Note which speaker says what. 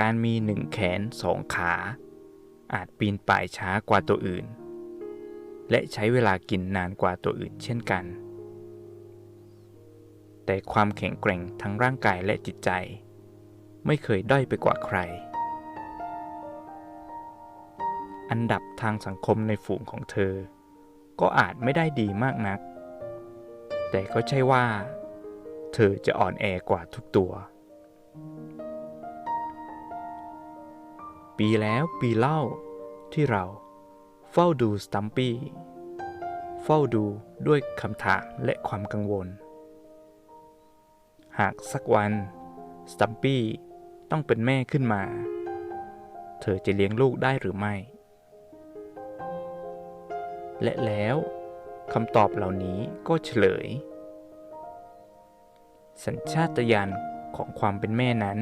Speaker 1: การมีหนึ่งแขนสองขา อาจปีนป่ายช้ากว่าตัวอื่น และใช้เวลากินนานกว่าตัวอื่นเช่นกัน แต่ความแข็งแกร่งทั้งร่างกายและจิตใจ ไม่เคยด้อยไปกว่าใคร อันดับทางสังคมในฝูงของเธอ ก็อาจไม่ได้ดีมากนัก แต่ก็ใช่ว่า เธอจะอ่อนแอกว่าทุกตัว ปีแล้วปีเล่า ที่เรา เฝ้าดูสตัมปี้ เฝ้าดูด้วยคำถามและความกังวล หากสักวันสตัมปี้ต้องเป็นแม่ขึ้นมา เธอจะเลี้ยงลูกได้หรือไม่ และแล้วคำตอบเหล่านี้ก็เฉลย สัญชาตญาณของความเป็นแม่นั้น